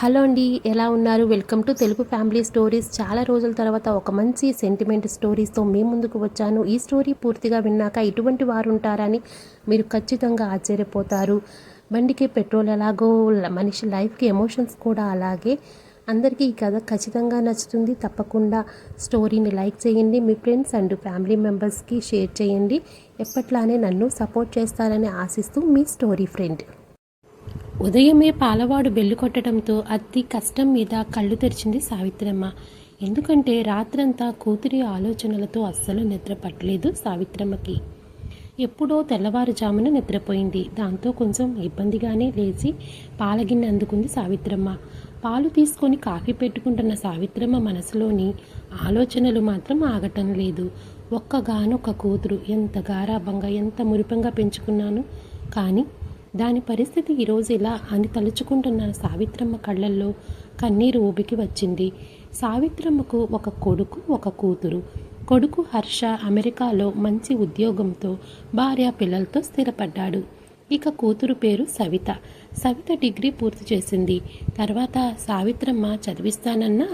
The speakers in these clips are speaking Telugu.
హలో అండి ఎలా ఉన్నారు? Welcome to Telugu family stories. చాలా రోజుల తర్వాత ఒక మంచి సెంటిమెంట్ స్టోరీస్తో మీ ముందుకు వచ్చాను. ఈ స్టోరీ పూర్తిగా విన్నాక ఇటువంటి వారు ఉంటారని మీరు ఖచ్చితంగా ఆశ్చర్యపోతారు. బండికి పెట్రోల్ ఎలాగో మనిషి లైఫ్కి ఎమోషన్స్ కూడా అలాగే. అందరికీ ఈ కథ ఖచ్చితంగా నచ్చుతుంది. తప్పకుండా స్టోరీని లైక్ చేయండి. మీ ఫ్రెండ్స్ అండ్ ఫ్యామిలీ మెంబర్స్కి షేర్ చేయండి. ఎప్పట్లానే నన్ను సపోర్ట్ చేస్తారని ఆశిస్తూ మీ స్టోరీ ఫ్రెండ్ ఉదయమే పాలవాడు బెల్లు కొట్టడంతో అతి కష్టం మీద కళ్ళు తెరిచింది సావిత్రమ్మ. ఎందుకంటే రాత్రంతా కూతురి ఆలోచనలతో అస్సలు నిద్ర పట్టలేదు సావిత్రమ్మకి. ఎప్పుడో తెల్లవారుజామున నిద్రపోయింది. దాంతో కొంచెం ఇబ్బందిగానే లేచి పాలగిన్నె అందుకుంది సావిత్రమ్మ. పాలు తీసుకొని కాఫీ పెట్టుకుంటున్న సావిత్రమ్మ మనసులోని ఆలోచనలు మాత్రం ఆగటం లేదు. ఒక్కగానొక్క కూతురు ఎంత గారాభంగా ఎంత మురిపంగా పెంచుకున్నాను. కానీ దాని పరిస్థితి ఈరోజు ఇలా అని తలుచుకుంటున్న సావిత్రమ్మ కళ్ళల్లో కన్నీరు ఊబికి వచ్చింది. సావిత్రమ్మకు ఒక కొడుకు ఒక కూతురు. కొడుకు హర్ష అమెరికాలో మంచి ఉద్యోగంతో భార్య పిల్లలతో స్థిరపడ్డాడు. ఇక కూతురు పేరు సవిత. సవిత డిగ్రీ పూర్తి చేసింది. తర్వాత సావిత్రమ్మ చదివిస్తానన్నా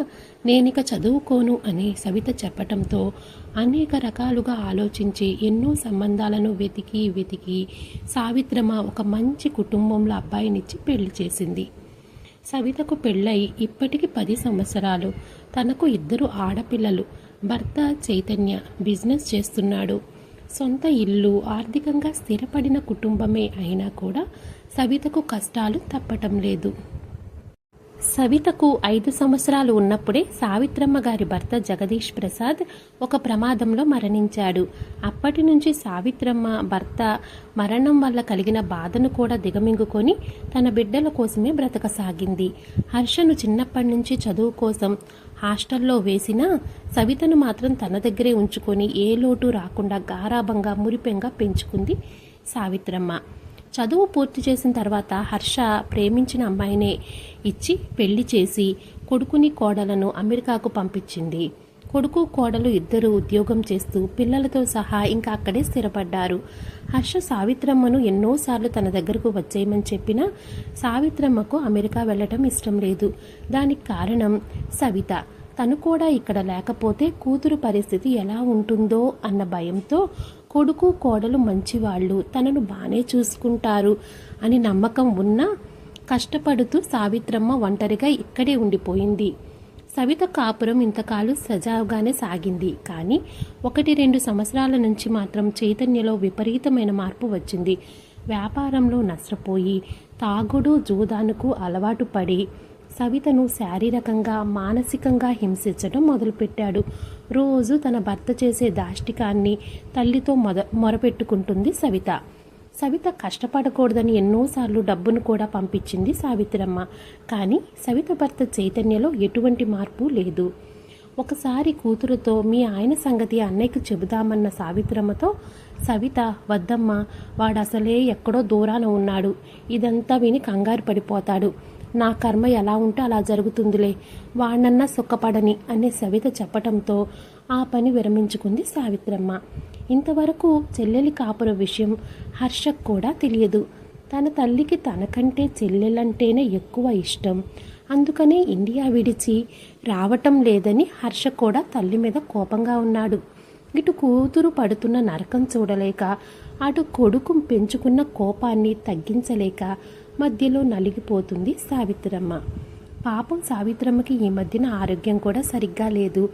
నేనిక చదువుకోను అని సవిత చెప్పటంతో అనేక రకాలుగా ఆలోచించి ఎన్నో సంబంధాలను వెతికి వెతికి సావిత్రమ్మ ఒక మంచి కుటుంబంలో అబ్బాయినిచ్చి పెళ్ళి చేసింది. సవితకు పెళ్ళై ఇప్పటికి పది సంవత్సరాలు. తనకు ఇద్దరు ఆడపిల్లలు. భర్త చైతన్య బిజినెస్ చేస్తున్నాడు. సొంత ఇల్లు ఆర్థికంగా స్థిరపడిన కుటుంబమే అయినా కూడా సవితకు కష్టాలు తప్పటం లేదు. సవితకు ఐదు సంవత్సరాలు ఉన్నప్పుడే సావిత్రమ్మ గారి భర్త జగదీష్ ప్రసాద్ ఒక ప్రమాదంలో మరణించాడు. అప్పటి నుంచి సావిత్రమ్మ భర్త మరణం వల్ల కలిగిన బాధను కూడా దిగమింగుకొని తన బిడ్డల కోసమే బ్రతకసాగింది. హర్షను చిన్నప్పటి నుంచి చదువు కోసం హాస్టల్లో వేసినా సవితను మాత్రం తన దగ్గరే ఉంచుకొని ఏ లోటు రాకుండా గారాభంగా మురిపెంగా పెంచుకుంది సావిత్రమ్మ. చదువు పూర్తి చేసిన తర్వాత హర్ష ప్రేమించిన అమ్మాయినే ఇచ్చి పెళ్ళి చేసి కొడుకుని కోడలను అమెరికాకు పంపించింది. కొడుకు కోడలు ఇద్దరు ఉద్యోగం చేస్తూ పిల్లలతో సహా ఇంకా అక్కడే స్థిరపడ్డారు. హర్ష సావిత్రమ్మను ఎన్నోసార్లు తన దగ్గరకు వచ్చేయమని చెప్పినా సావిత్రమ్మకు అమెరికా వెళ్ళటం ఇష్టం లేదు. దానికి కారణం సవిత. తను కూడా ఇక్కడ లేకపోతే కూతురు పరిస్థితి ఎలా ఉంటుందో అన్న భయంతో కొడుకు కోడలు మంచివాళ్ళు తనను బాగానే చూసుకుంటారు అని నమ్మకం ఉన్నా కష్టపడుతూ సావిత్రమ్మ ఒంటరిగా ఇక్కడే ఉండిపోయింది. సవిత కాపురం ఇంతకాలం సజావుగానే సాగింది. కానీ ఒకటి రెండు సంవత్సరాల నుంచి మాత్రం చైతన్యలో విపరీతమైన మార్పు వచ్చింది. వ్యాపారంలో నష్టపోయి తాగుడు జూదానుకు అలవాటు పడి సవితను శారీరకంగా మానసికంగా హింసించడం మొదలుపెట్టాడు. రోజు తన భర్త చేసే దాష్టికాన్ని తల్లితో మొద మొరపెట్టుకుంటుంది సవిత. సవిత కష్టపడకూడదని ఎన్నోసార్లు డబ్బును కూడా పంపించింది సావిత్రమ్మ. కానీ సవిత భర్త చైతన్యలో ఎటువంటి మార్పు లేదు. ఒకసారి కూతురుతో మీ ఆయన సంగతి అన్నయ్యకు చెబుదామన్న సావిత్రమ్మతో సవిత వద్దమ్మ వాడు అసలే ఎక్కడో దూరాన ఉన్నాడు. ఇదంతా విని కంగారు పడిపోతాడు. నా కర్మ ఎలా ఉంటే అలా జరుగుతుందిలే. వాణ్ణన్నా సుఖపడని అనే సవిత చెప్పటంతో ఆ పని విరమించుకుంది సావిత్రమ్మ. ఇంతవరకు చెల్లెలి కాపుర విషయం హర్షకు కూడా తెలియదు. తన తల్లికి తనకంటే చెల్లెలంటేనే ఎక్కువ ఇష్టం. అందుకనే ఇండియా విడిచి రావటం లేదని హర్ష కూడా తల్లి మీద కోపంగా ఉన్నాడు. ఇటు కూతురు పడుతున్న నరకం చూడలేక అటు కొడుకు పెంచుకున్న కోపాన్ని తగ్గించలేక మధ్యలో నలిగిపోతుంది సావిత్రమ్మ. పాపం సావిత్రమ్మకి ఈ మధ్యన ఆరోగ్యం కూడా సరిగ్గా లేదు.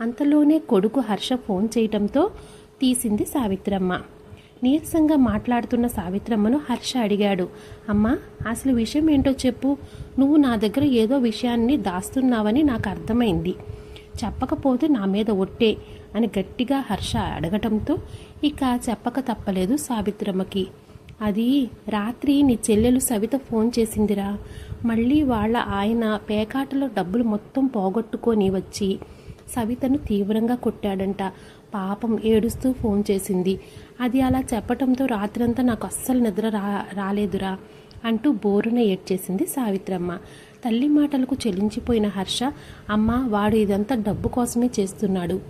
అంతలోనే కొడుకు హర్ష ఫోన్ చేయటంతో తీసింది సావిత్రమ్మ. నీరసంగా మాట్లాడుతున్న సావిత్రమ్మను హర్ష అడిగాడు. అమ్మా అసలు విషయం ఏంటో చెప్పు. నువ్వు నా దగ్గర ఏదో విషయాన్ని దాస్తున్నావని నాకు అర్థమైంది. చెప్పకపోతే నా మీద ఒట్టే అని గట్టిగా హర్ష అడగటంతో ఇక చెప్పక తప్పలేదు సావిత్రమ్మకి. అది రాత్రి నీ చెల్లెలు సవిత ఫోన్ చేసిందిరా. మళ్ళీ వాళ్ళ ఆయన పేకాటలో డబ్బులు మొత్తం పోగొట్టుకొని వచ్చి సవితను తీవ్రంగా కొట్టాడంట. పాపం ఏడుస్తూ ఫోన్ చేసింది. అది అలా చెప్పటంతో రాత్రంతా నాకు అస్సలు నిద్ర రా రాలేదురా అంటూ బోరున ఏడ్చేసింది సావిత్రమ్మ. తల్లి మాటలకు చెల్లించిపోయిన హర్ష అమ్మ వాడు ఇదంతా డబ్బు కోసమే చేస్తున్నాడు.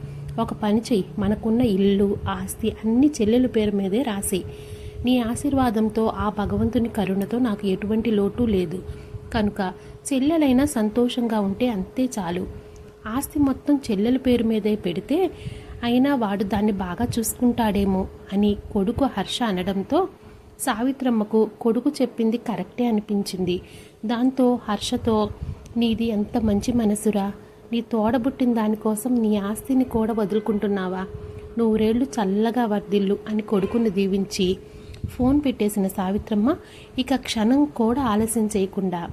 ఒక పని చెయ్యి మనకున్న ఇల్లు ఆస్తి అన్ని చెల్లెల పేరు మీదే రాసి నీ ఆశీర్వాదంతో ఆ భగవంతుని కరుణతో నాకు ఎటువంటి లోటు లేదు. కనుక చెల్లెలైనా సంతోషంగా ఉంటే అంతే చాలు. ఆస్తి మొత్తం చెల్లెల పేరు మీదే పెడితే అయినా వాడు దాన్ని బాగా చూసుకుంటాడేమో అని కొడుకు హర్ష అనడంతో సావిత్రమ్మకు కొడుకు చెప్పింది కరెక్టే అనిపించింది. దాంతో హర్షతో నీది ఎంత మంచి మనసురా. నీ తోడబుట్టిన దానికోసం నీ ఆస్తిని కూడా వదులుకుంటున్నావా. నూరేళ్ళు చల్లగా వర్ధిల్లు అని కొడుకుని దీవించి ఫోన్ పెట్టేసిన సావిత్రమ్మ ఇక క్షణం కూడా ఆలస్యం చేయకుండా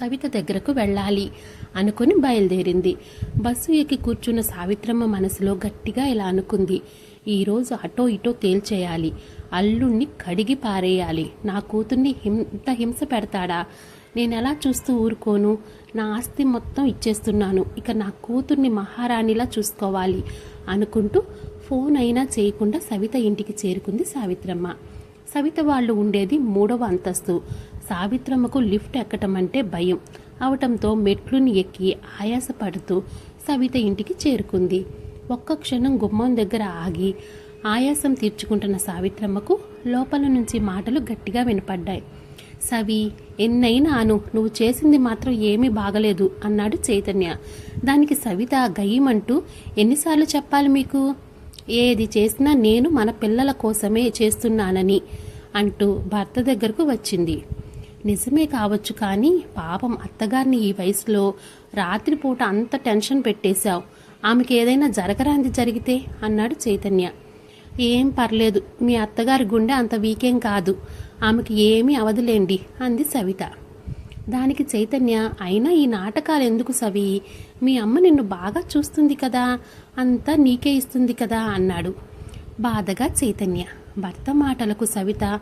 సవిత దగ్గరకు వెళ్ళాలి. అనుకుని బయలుదేరింది. బస్సు ఎక్కి కూర్చున్న సావిత్రమ్మ మనసులో గట్టిగా ఇలా అనుకుంది. ఈరోజు అటో ఇటో తేల్చేయాలి. అల్లుణ్ణి కడిగి పారేయాలి. నా కూతుర్ని ఇంత హింస పెడతాడా? నేను ఎలా చూస్తూ ఊరుకోను? నా ఆస్తి మొత్తం ఇచ్చేస్తున్నాను. ఇక నా కూతుర్ని మహారాణిలా చూసుకోవాలి అనుకుంటూ ఫోన్ అయినా చేయకుండా సవిత ఇంటికి చేరుకుంది సావిత్రమ్మ. సవిత వాళ్ళు ఉండేది మూడవ అంతస్తు. సావిత్రమ్మకు లిఫ్ట్ ఎక్కటం అంటే భయం. అవటంతో మెట్లుని ఎక్కి ఆయాసపడుతూ సవిత ఇంటికి చేరుకుంది. ఒక్క క్షణం గుమ్మం దగ్గర ఆగి ఆయాసం తీర్చుకుంటున్న సావిత్రమ్మకు లోపల నుంచి మాటలు గట్టిగా వినపడ్డాయి. సవి ఎన్నైనా అను నువ్వు చేసింది మాత్రం ఏమీ బాగలేదు అన్నాడు చైతన్య. దానికి సవిత గయ్యమంటూ ఎన్నిసార్లు చెప్పాలి మీకు? ఏది చేసినా నేను మన పిల్లల కోసమే చేస్తున్నానని అంటూ భర్త దగ్గరకు వచ్చింది. నిజమే కావచ్చు కానీ పాపం అత్తగారిని ఈ వయసులో రాత్రిపూట అంత టెన్షన్ పెట్టేశావు. ఆమెకి ఏదైనా జరగరాంది జరిగితే అన్నాడు చైతన్య. ఏం పర్లేదు మీ అత్తగారి గుండె అంత వీకేం కాదు. ఆమెకి ఏమీ అవదులేండి అంది సవిత. దానికి చైతన్య అయినా ఈ నాటకాలు ఎందుకు సవి? మీ అమ్మ నిన్ను బాగా చూస్తుంది కదా అంతా నీకే ఇస్తుంది కదా అన్నాడు బాధగా చైతన్య. భర్త మాటలకు సవిత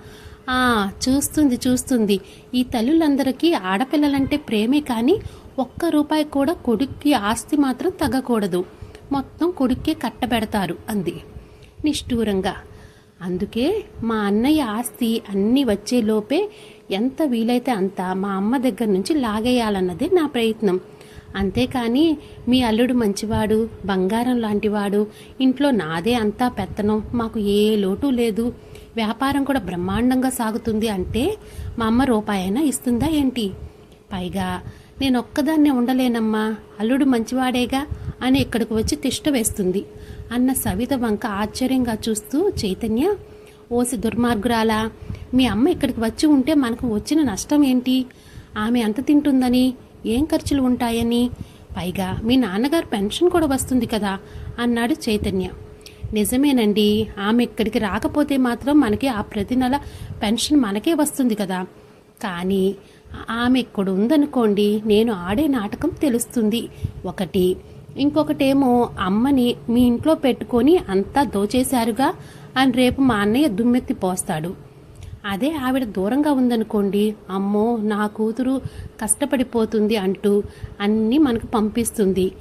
ఆ చూస్తుంది చూస్తుంది. ఈ తల్లులందరికీ ఆడపిల్లలంటే ప్రేమే కానీ ఒక్క రూపాయి కూడా కొడుక్కి ఆస్తి మాత్రం తగ్గకూడదు. మొత్తం కొడుక్కే కట్టబెడతారు అంది. నిష్ఠూరంగా అందుకే మా అన్నయ్య ఆస్తి అన్నీ వచ్చేలోపే ఎంత వీలైతే అంత మా అమ్మ దగ్గర నుంచి లాగేయాలన్నదే నా ప్రయత్నం. అంతేకాని మీ అల్లుడు మంచివాడు బంగారం లాంటివాడు ఇంట్లో నాదే అంతా పెత్తనం మాకు ఏ లోటు లేదు. వ్యాపారం కూడా బ్రహ్మాండంగా సాగుతుంది అంటే మా అమ్మ రూపాయైనా ఇస్తుందా ఏంటి? పైగా నేను ఒక్కదాన్నే ఉండలేనమ్మా అల్లుడు మంచివాడేగా అని ఇక్కడికి వచ్చి తిష్ట వేస్తుంది. అన్న సవిత వంక ఆశ్చర్యంగా చూస్తూ చైతన్య ఓసి దుర్మార్గురాలా మీ అమ్మ ఇక్కడికి వచ్చి ఉంటే మనకు వచ్చిన నష్టం ఏంటి? ఆమె ఎంత తింటుందని? ఏం ఖర్చులు ఉంటాయని? పైగా మీ నాన్నగారు పెన్షన్ కూడా వస్తుంది కదా అన్నాడు చైతన్య. నిజమేనండి ఆమె ఇక్కడికి రాకపోతే మాత్రం మనకి ఆ ప్రతి నెల పెన్షన్ మనకే వస్తుంది కదా. కానీ ఆమె ఇక్కడ ఉందనుకోండి నేను ఆడే నాటకం తెలుస్తుంది. ఒకటి. ఇంకొకటేమో అమ్మని మీ ఇంట్లో పెట్టుకొని అంతా దోచేశారుగా అని రేపు మా అన్నయ్య దుమ్మెత్తి పోస్తాడు. అదే ఆవిడ దూరంగా ఉందనుకోండి అమ్మో నా కూతురు కష్టపడిపోతుంది అంటూ అన్నీ మనకు పంపిస్తుంది.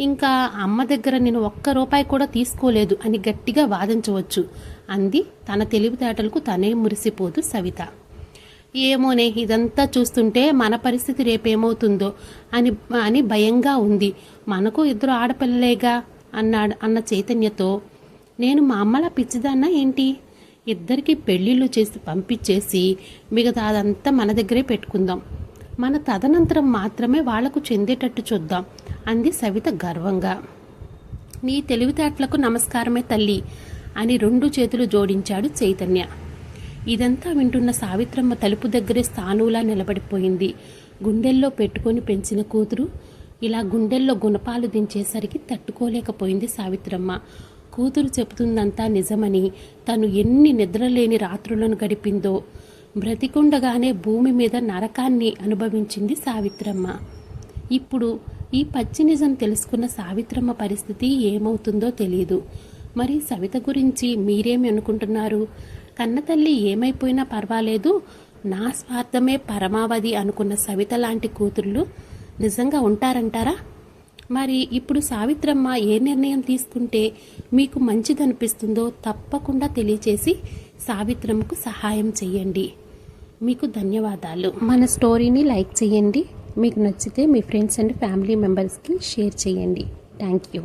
ఇంకా అమ్మ దగ్గర నేను ఒక్క రూపాయి కూడా తీసుకోలేదు అని గట్టిగా వాదించవచ్చు అంది తన తెలివితేటలకు తనే మురిసిపోతూ సవిత. ఏమోనే ఇదంతా చూస్తుంటే మన పరిస్థితి రేపేమవుతుందో అని అని భయంగా ఉంది. మనకు ఇద్దరు ఆడపిల్లలేగా? అన్నాడు అన్న చైతన్యతో. నేను మా అమ్మలా పిచ్చిదాన్నా ఏంటి? ఇద్దరికి పెళ్ళిళ్ళు చేసి పంపించేసి మిగతా అదంతా మన దగ్గరే పెట్టుకుందాం. మన తదనంతరం మాత్రమే వాళ్ళకు చెందేటట్టు చూద్దాం అంది సవిత గర్వంగా. నీ తెలివితేటలకు నమస్కారమే తల్లి అని రెండు చేతులు జోడించాడు చైతన్య. ఇదంతా వింటున్న సావిత్రమ్మ తలుపు దగ్గరే స్థానువులా నిలబడిపోయింది. గుండెల్లో పెట్టుకొని పెంచిన కూతురు ఇలా గుండెల్లో గుణపాలు దించేసరికి తట్టుకోలేకపోయింది సావిత్రమ్మ. కూతురు చెబుతుందంతా నిజమని తను ఎన్ని నిద్రలేని రాత్రులను గడిపిందో. బ్రతికుండగానే భూమి మీద నరకాన్ని అనుభవించింది సావిత్రమ్మ. ఇప్పుడు ఈ పచ్చి నిజం తెలుసుకున్న సావిత్రమ్మ పరిస్థితి ఏమవుతుందో తెలియదు మరి సవిత గురించి మీరేమి అనుకుంటున్నారు? కన్నతల్లి ఏమైపోయినా పర్వాలేదు. నా స్వార్థమే పరమావధి అనుకున్న సవిత లాంటి కూతుర్లు నిజంగా ఉంటారంటారా? మరి ఇప్పుడు సావిత్రమ్మ ఏ నిర్ణయం తీసుకుంటే మీకు మంచిదనిపిస్తుందో తప్పకుండా తెలియచేసి సావిత్రమ్మకు సహాయం చేయండి మీకు ధన్యవాదాలు. మన స్టోరీని లైక్ చేయండి మీకు నచ్చితే మీ ఫ్రెండ్స్ అండ్ ఫ్యామిలీ మెంబర్స్కి షేర్ చేయండి థ్యాంక్ యూ.